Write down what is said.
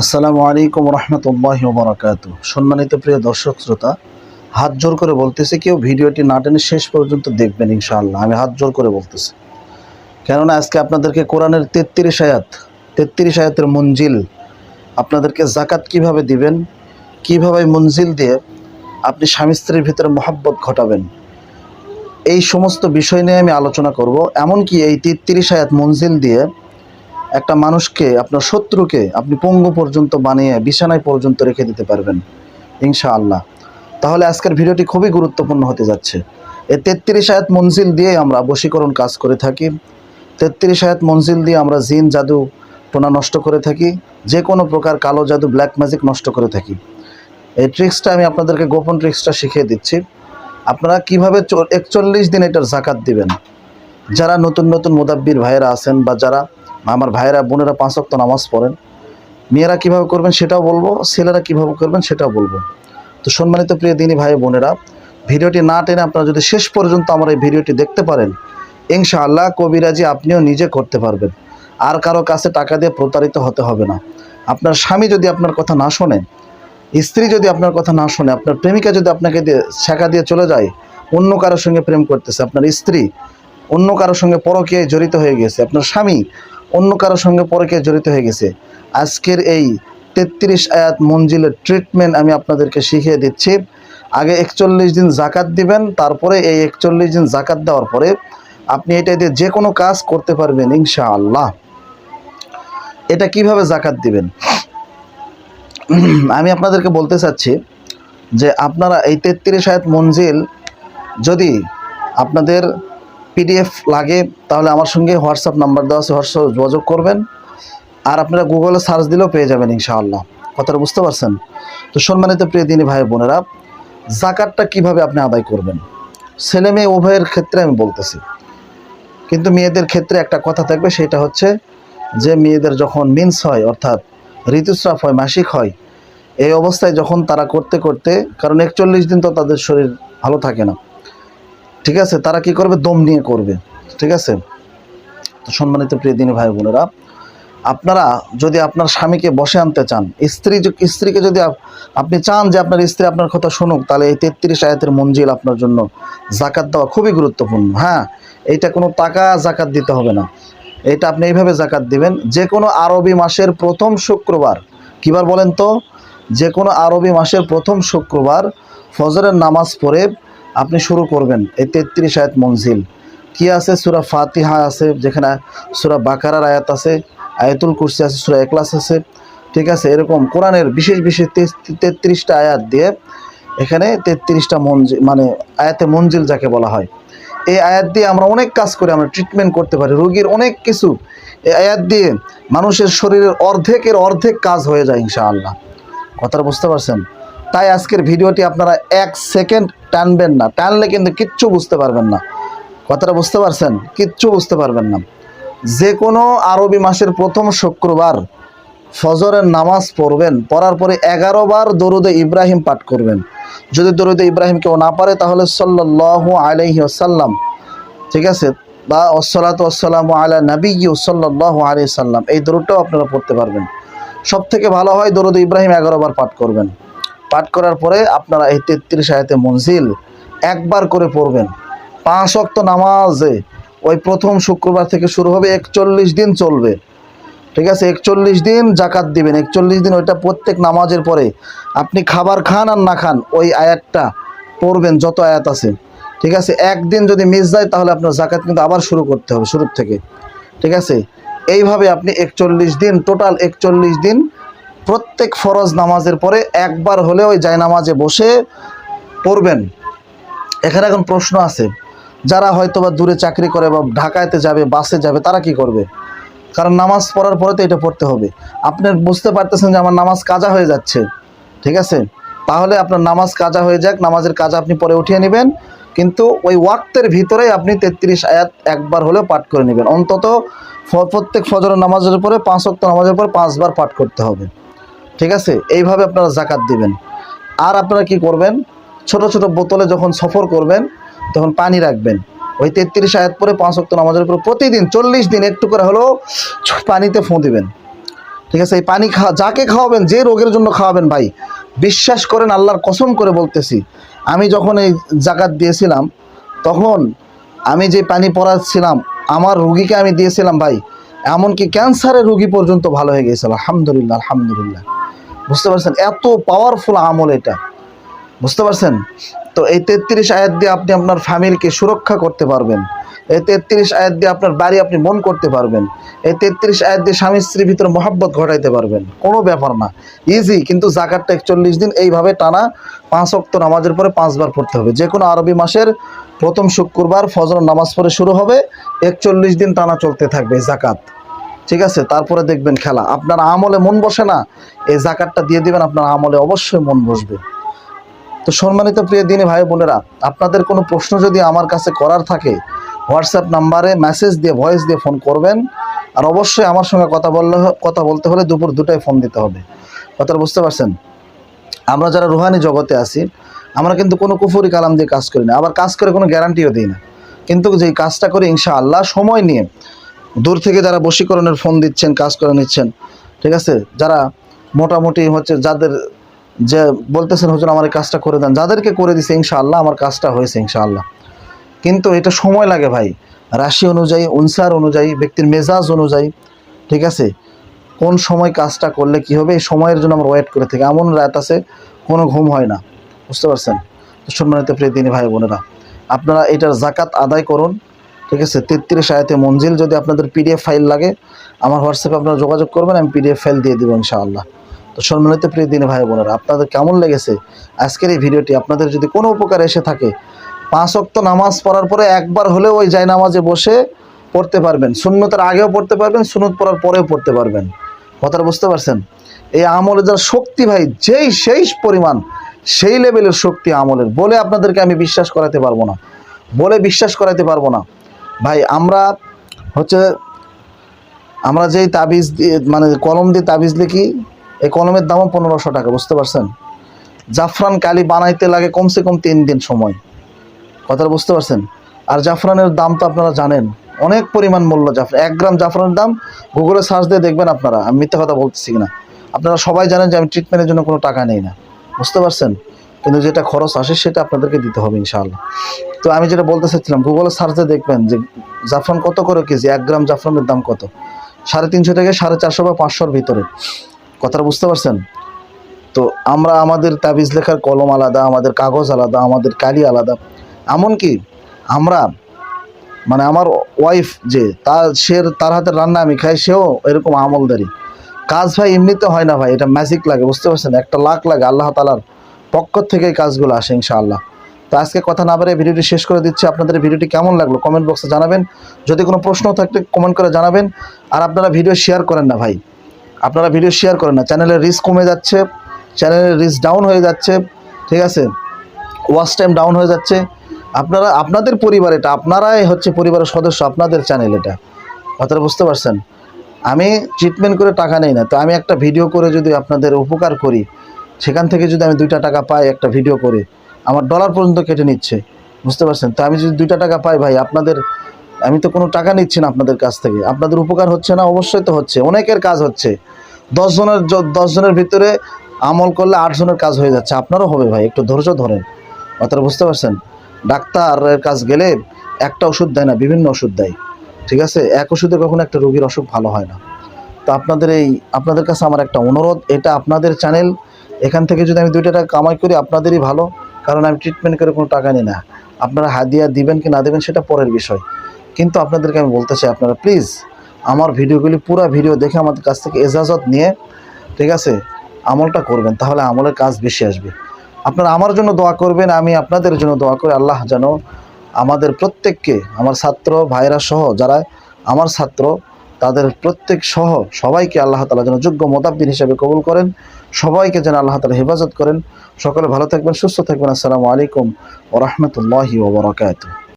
আসসালামু আলাইকুম রহমতুল্লাহ বরাকাত সম্মানিত প্রিয় দর্শক শ্রোতা, হাত জোর করে বলতেছে, কেউ ভিডিওটি না টেনে শেষ পর্যন্ত দেখবেন ইনশাআল্লাহ। আমি হাত জোর করে বলতেছি। কেননা আজকে আপনাদেরকে কোরআনের তেত্রিশ আয়াত, তেত্রিশ আয়াতের মঞ্জিল আপনাদেরকে জাকাত কীভাবে দিবেন, কীভাবে মঞ্জিল দিয়ে আপনি স্বামী স্ত্রীর ভিতরে মহাব্বত ঘটাবেন, এই সমস্ত বিষয় নিয়ে আমি আলোচনা করব। এমনকি এই তেত্রিশ আয়াত মঞ্জিল দিয়ে একটা মানুষকে, আপনার শত্রুকে আপনি পঙ্গু পর্যন্ত বানিয়ে, বিছানায় পর্যন্ত রেখে দিতে পারবেন, ইনশাআল্লাহ। তাহলে আজকের ভিডিওটি খুবই গুরুত্বপূর্ণ হতে যাচ্ছে। এই তেত্রিশ আয়াত মঞ্জিল দিয়ে আমরা বশীকরণ কাজ করে থাকি। তেত্রিশ আয়াত মঞ্জিল দিয়ে আমরা জিন, জাদু, টোনা নষ্ট করে থাকি। যে কোনো প্রকার কালো জাদু ব্ল্যাক ম্যাজিক নষ্ট করে থাকি। এই ট্রিক্সটা আমি আপনাদেরকে গোপন ট্রিক্সটা শিখিয়ে দিচ্ছি। আপনারা কীভাবে একচল্লিশ দিন এটার জাকাত দিবেন? যারা নতুন নতুন মোদাব্বির ভাইয়েরা আছেন বা যারা আমার ভাইয়েরা, বোনেরা পাঁচ অক্ত নামাজ পড়েন। মেয়েরা কীভাবে করবেন সেটাও বলব, ছেলেরা কীভাবে করবেন সেটাও বলব। তো সম্মানিত প্রিয় দিনী ভাই বোনেরা, ভিডিওটি না টেনে আপনারা যদি শেষ পর্যন্ত আমার এই ভিডিওটি দেখতে পারেন, ইনশাআল্লাহ কবিরাজি আপনিও নিজে করতে পারবেন। আর কারও কাছে টাকা দিয়ে প্রতারিত হতে হবে না। আপনার স্বামী যদি আপনার কথা না শোনে, স্ত্রী যদি আপনার কথা না শোনে, আপনার প্রেমিকা যদি আপনাকে দিয়ে শেখা দিয়ে চলে যায়, অন্য কারোর সঙ্গে প্রেম করতেছে, আপনার স্ত্রী অন্য কারোর সঙ্গে পরকীয়ায় জড়িত হয়ে গেছে, আপনার স্বামী অন্য কারোর সঙ্গে পরকীয়ায় জড়িত হয়ে গেছে। আজকের এই তেত্রিশ আয়াত মঞ্জিলের ট্রিটমেন্ট আমি আপনাদেরকে শিখিয়ে দিচ্ছি। আগে একচল্লিশ দিন জাকাত দিবেন, তারপরে এই একচল্লিশ দিন জাকাত দেওয়ার পরে আপনি এটা দিয়ে যে কোনো কাজ করতে পারবেন ইনশাআল্লাহ। এটা কীভাবে জাকাত দিবেন? আমি আপনাদেরকে বলতে চাচ্ছি যে আপনারা এই তেত্রিশ আয়াত মঞ্জিল যদি আপনাদের পিডিএফ লাগে, তাহলে আমার সঙ্গে হোয়াটসঅ্যাপ নাম্বার দেওয়া আছে, হোয়াটসঅ্যাপ যোগাযোগ করবেন। আর আপনারা গুগলে সার্চ দিলেও পেয়ে যাবেন ইনশাআল্লাহ। কথাটা বুঝতে পারছেন? তো সম্মানিত প্রিয় দিনী ভাই বোনেরা, জাকাতটা কীভাবে আপনি আদায় করবেন? ছেলে মেয়ে উভয়ের ক্ষেত্রে আমি বলতেছি। কিন্তু মেয়েদের ক্ষেত্রে একটা কথা থাকবে, সেটা হচ্ছে যে মেয়েদের যখন মিন্স হয়, অর্থাৎ ঋতুস্রাব হয়, মাসিক হয়, এই অবস্থায় যখন তারা করতে করতে, কারণ একচল্লিশ দিন তো তাদের শরীর ভালো থাকে না ঠিক আছে? তারা কি করবে? দম নিয়ে করবে। ঠিক আছে? তো সম্মানিত প্রিয় দিনী ভাই বোনেরা, আপনারা যদি আপনার স্বামীকে বসে আনতে চান, স্ত্রী স্ত্রীকে যদি আপনি চান যে আপনার স্ত্রী আপনার কথা শুনুক, তাহলে এই তেত্রিশ আয়াতের মঞ্জিল আপনার জন্য জাকাত দেওয়া খুবই গুরুত্বপূর্ণ। হ্যাঁ এইটা কোনো টাকা জাকাত দিতে হবে না। এটা আপনি এইভাবে জাকাত দিবেন, যে কোনো আরবি মাসের প্রথম শুক্রবার। কিবার বলেন তো? যে কোনো আরবি মাসের প্রথম শুক্রবার ফজরের নামাজ পড়ে আপনি শুরু করবেন। এই তেত্রিশ আয়াত মঞ্জিল কি আছে? সুরা ফাতিহা আছে, যেখানে সুরা বাকারার আয়াত আছে, আয়াতুল কুরসি আছে, সুরা একলাস আছে। ঠিক আছে? এরকম কোরআনের বিশেষ বিশেষ তেত্রিশটা আয়াত দিয়ে এখানে তেত্রিশটা মঞ্জিল মানে আয়াতে মঞ্জিল যাকে বলা হয়। এই আয়াত দিয়ে আমরা অনেক কাজ করে আমরা ট্রিটমেন্ট করতে পারি। রোগীর অনেক কিছু। এই আয়াত দিয়ে মানুষের শরীরের অর্ধেকের অর্ধেক কাজ হয়ে যায় ইনশাআল্লাহ। কথাটা বুঝতে পারছেন? তাই আজকের ভিডিওটি আপনারা এক সেকেন্ড টানবেন না। টানলে কিন্তু কিচ্ছু বুঝতে পারবেন না। কথাটা বুঝতে পারছেন? কিচ্ছু বুঝতে পারবেন না। যে কোনো আরবি মাসের প্রথম শুক্রবার ফজরের নামাজ পড়বেন। পড়ার পরে এগারো বার দরুদে ইব্রাহিম পাঠ করবেন। যদি দরুদে ইব্রাহিম কেউ না পারে, তাহলে সাল্লাহ আলহি আসাল্লাম ঠিক আছে? বা ওসলাত ওসালাম আলা নবী সাল্লাহ আলি সাল্লাম এই দরুদটাও আপনারা পড়তে পারবেন। সব থেকে ভালো হয় দরুদ ইব্রাহিম এগারো বার পাঠ করবেন। পাঠ করার পরে আপনারা এই তেত্রিশ আয়াতে মঞ্জিল একবার করে পড়বেন। পাঁচ অক্ত নামাজে ওই প্রথম শুক্রবার থেকে শুরু হবে, একচল্লিশ দিন চলবে। ঠিক আছে? একচল্লিশ দিন জাকাত দিবেন। একচল্লিশ দিন ওইটা প্রত্যেক নামাজের পরে আপনি খাবার খান আর না খান, ওই আয়াতটা পড়বেন, যত আয়াত আছে। ঠিক আছে? একদিন যদি মিস যায় তাহলে আপনার জাকাত কিন্তু আবার শুরু করতে হবে, শুরুর থেকে। ঠিক আছে? এইভাবে আপনি একচল্লিশ দিন, টোটাল একচল্লিশ দিন প্রত্যেক ফরজ নামাজের পরে একবার হলে ওই জায় নামাজে বসে পড়বেন। এখানে এখন প্রশ্ন আছে, যারা হয়তো বা দূরে চাকরি করে বা ঢাকাতে যাবে, বাসে যাবে, তারা কি করবে? কারণ নামাজ পড়ার পরে তো এটা পড়তে হবে। আপনি বুঝতে পারতেছেন যে আমার নামাজ কাজা হয়ে যাচ্ছে, ঠিক আছে? তাহলে আপনার নামাজ কাজা হয়ে যাক, নামাজের কাজ আপনি পরে উঠিয়ে নেবেন, কিন্তু ওই ওয়াক্তের ভিতরেই আপনি তেত্রিশ আয়াত একবার হলেও পাঠ করে নেবেন। অন্তত প্রত্যেক ফজরের নামাজের পরে, পাঁচ অক্ত নামাজের পরে পাঁচবার পাঠ করতে হবে। ঠিক আছে? এইভাবে আপনারা জাকাত দিবেন। আর আপনারা কি করবেন? ছোট ছোট বোতলে যখন সফর করবেন, তখন পানি রাখবেন। ওই তেত্রিশ আয়াত পরে পাঁচ অক্ত নামাজের পরে প্রতিদিন চল্লিশ দিন একটু করে হলেও পানিতে ফোঁ দিবেন। ঠিক আছে? এই পানি খাওয়া যাকে খাওয়াবেন, যে রোগের জন্য খাওয়াবেন ভাই, বিশ্বাস করেন আল্লাহর কসম করে বলতেছি। আমি যখন এই জাকাত দিয়েছিলাম, তখন আমি যে পানি পড়াচ্ছিলাম আমার রুগীকে আমি দিয়েছিলাম ভাই, এমনকি ক্যান্সারের রুগী পর্যন্ত ভালো হয়ে গিয়েছিল আলহামদুলিল্লাহ আলহামদুলিল্লাহ। বুঝতে পারছেন? এত পাওয়ারফুল আমল এটা। বুঝতে পারছেন? তো এই তেত্রিশ আয়াত দিয়ে আপনি আপনার ফ্যামিলিকে সুরক্ষা করতে পারবেন। এই তেত্রিশ আয়াত দিয়ে আপনার বাড়ি আপনি মন করতে পারবেন। এই তেত্রিশ আয়াত দিয়ে স্বামী স্ত্রীর ভিতরে মহাব্বত ঘটাইতে পারবেন। কোনো ব্যাপার না। ইজি কিন্তু জাকাতটা একচল্লিশ দিন এইভাবে টানা পাঁচ অক্ত নামাজের পরে পাঁচবার পড়তে হবে। যে কোনো আরবি মাসের প্রথম শুক্রবার ফজর নামাজ পড়ে শুরু হবে। একচল্লিশ দিন টানা চলতে থাকবে জাকাত। ঠিক আছে? তারপরে দেখবেন খেলা। আপনার আমলে মন বসে না, এই জাকাতটা দিয়ে দিবেন, আপনার আমলে অবশ্যই মন বসবে। তো সম্মানিত প্রিয় দিনী ভাই বোনেরা, আপনাদের কোনো প্রশ্ন যদি আমার কাছে করার থাকে, হোয়াটসঅ্যাপ নাম্বারে মেসেজ দিয়ে, ভয়েস দিয়ে ফোন করবেন। আর অবশ্যই আমার সঙ্গে কথা বললে কথা বলতে হলে দুপুর দুটায় ফোন দিতে হবে। কথাটা বুঝতে পারছেন? আমরা যারা রুহানি জগতে আছি, আমরা কিন্তু কোনো কুফুরি কালাম দিয়ে কাজ করি না। আবার কাজ করে কোনো গ্যারান্টিও দিই না। কিন্তু যেই কাজটা করি, ইনশাআল্লাহ, সময় নিয়ে দূর থেকে যারা বশীকরণের ফোন দিচ্ছেন, কাজ করে নিচ্ছেন, ঠিক আছে? যারা মোটামুটি হচ্ছে যাদের যে বলতেছেন, হুজুর, আমার এই কাজটা করে দেন। যাদেরকে করে দিছে, ইনশাআল্লাহ, আমার কাজটা হয়েছে, ইনশাআল্লাহ। কিন্তু এটা সময় লাগে ভাই। রাশি অনুযায়ী, উনসার অনুযায়ী, ব্যক্তির মেজাজ অনুযায়ী, ঠিক আছে? কোন সময় কাজটা করলে কি হবে? এই সময়ের জন্য আমরা ওয়েট করে থাকি। এমন রাত আছে, কোনো ঘুম হয় না। বুঝতে পারছেন? সম্মানিত প্রিয় দিনী ভাই বোনেরা, আপনারা এটার জাকাত আদায় করুন। ঠিক আছে? তেত্রিশ আয়াতে মঞ্জিল যদি আপনাদের পিডিএফ ফাইল লাগে, আমার হোয়াটসঅ্যাপে আপনারা যোগাযোগ করবেন, আমি পিডিএফ ফাইল দিয়ে দেবো ইনশাআল্লাহ। তো সম্মানিত প্রিয় দিনী ভাই বোনেরা, আপনাদের কেমন লেগেছে আজকের এই ভিডিওটি? আপনাদের যদি কোনো উপকার এসে থাকে, পাঁচ অক্ত নামাজ পড়ার পরে একবার হলেও ওই জায় নামাজে বসে পড়তে পারবেন। শূন্যতার আগেও পড়তে পারবেন, সুন্নত পড়ার পরেও পড়তে পারবেন। কথাটা বুঝতে পারছেন? এই আমলের যার শক্তি ভাই, যেই সেই পরিমাণ, সেই লেভেলের শক্তি আমলের। বলে আপনাদেরকে আমি বিশ্বাস করাতে পারব না। বলে বিশ্বাস করাতে পারব না। ভাই, আমরা হচ্ছে, আমরা যেই তাবিজ মানে কলম দিয়ে তাবিজ লিখি, এই কলমের দামও পনেরোশো টাকা, বুঝতে পারছেন? জাফরান কালি বানাইতে লাগে কমসে কম তিন দিন সময়। কথাটা বুঝতে পারছেন? আর জাফরানের দাম তো আপনারা জানেন। অনেক পরিমাণ মূল্য জাফরান এক গ্রাম জাফরানের দাম গুগলে সার্চ দিয়ে দেখবেন আপনারা। আমি মিথ্যা কথা বলতেছি না আপনারা সবাই জানেন যে আমি ট্রিটমেন্টের জন্য কোনো টাকা নেই না। বুঝতে পারছেন? কিন্তু যেটা খরচ আসে সেটা আপনাদেরকে দিতে হবে ইনশাআল্লাহ। তো আমি যেটা বলতে চাচ্ছিলাম গুগলে সার্চে দেখবেন যে জাফরান কত করে কেজি? এক গ্রাম জাফরানের দাম কত? সাড়ে তিনশো থেকে সাড়ে চারশো বা পাঁচশোর ভিতরে। কথাটা বুঝতে পারছেন? তো আমরা আমাদের তাবিজ লেখার কলম আলাদা, আমাদের কাগজ আলাদা, আমাদের কালি আলাদা। এমনকি আমরা মানে আমার ওয়াইফ যে তার সে তার হাতের রান্না আমি খাই, সেও এরকম আমলদারি। কাজ ভাই এমনিতে হয় না ভাই, এটা ম্যাজিক লাগে, বুঝতে পারছেন? একটা লাখ লাগে আল্লাহ তালার পক্ষ থেকে কাজগুলো আসে, ইনশাআল্লাহ। তো আজকে কথা না বারে ভিডিওটি শেষ করে দিচ্ছি। আপনাদের ভিডিওটি কেমন লাগল কমেন্ট বক্সে জানাবেন। যদি কোনো প্রশ্ন থাকলে কমেন্ট করে জানাবেন। আর আপনারা ভিডিও শেয়ার করেন না ভাই। আপনারা ভিডিও শেয়ার করেন না। চ্যানেলের রিস্ক কমে যাচ্ছে, চ্যানেলের রিস্ক ডাউন হয়ে যাচ্ছে, ঠিক আছে? ওয়াচ টাইম ডাউন হয়ে যাচ্ছে। আপনারা, আপনাদের পরিবার এটা, আপনারাই হচ্ছে পরিবারের সদস্য, আপনাদের চ্যানেল এটা। কথাটা বুঝতে পারছেন? আমি ট্রিটমেন্ট করে টাকা নেই না। তো আমি একটা ভিডিও করে যদি আপনাদের উপকার করি সেখান থেকে যদি আমি দুইটা টাকা পাই একটা ভিডিও করে, আমার ডলার পর্যন্ত কেটে নিচ্ছে, বুঝতে পারছেন? তো আমি যদি দুইটা টাকা পাই ভাই, আপনাদের, আমি তো কোনো টাকা নিচ্ছি না আপনাদের কাছ থেকে। আপনাদের উপকার হচ্ছে না? অবশ্যই তো হচ্ছে। অনেকের কাজ হচ্ছে। দশ জনের জ- দশ জনের ভিতরে আমল করলে আট জনের কাজ হয়ে যাচ্ছে। আপনারও হবে ভাই, একটু ধৈর্য ধরেন। কথাটা বুঝতে পারছেন? ডাক্তারের কাজ গেলে একটা ওষুধ দেয় না, বিভিন্ন ওষুধ দেয়। ঠিক আছে? এক ওষুধে কখনো একটা রোগীর অসুখ ভালো হয় না। তো আপনাদের এই, আপনাদের কাছে আমার একটা অনুরোধ, এটা আপনাদের চ্যানেল এখান থেকে যদি আমি দুইটা টাকা কামাই করি, আপনাদেরই ভালো। কারণ আমি ট্রিটমেন্ট করে কোনো টাকা নিই না। আপনারা হাদিয়া দিবেন কি না দেবেন, সেটা পরের বিষয়। কিন্তু আপনাদেরকে আমি বলতে চাই আপনারা প্লিজ আমার ভিডিওগুলি পুরো ভিডিও দেখে আমাদের কাছ থেকে এজাজত নিয়ে, ঠিক আছে, আমলটা করবেন। তাহলে আমলের কাজ বেশি আসবে। আপনারা আমার জন্য দোয়া করবেন, আমি আপনাদের জন্য দোয়া করে। আল্লাহ যেন আমাদের প্রত্যেককে, আমার ছাত্র ভাইরা সহ যারা আমার ছাত্র, তাদের প্রত্যেক সহ সবাইকে আল্লাহ তালা যেন যোগ্য মোতাব্বিন হিসেবে কবুল করেন। সবাইকে যেন আল্লাহ তালা হেফাজত করেন। সকলে ভালো থাকবেন, সুস্থ থাকবেন। আসসালামু আলাইকুম ও রহমতুল্লাহি ওবরাকাত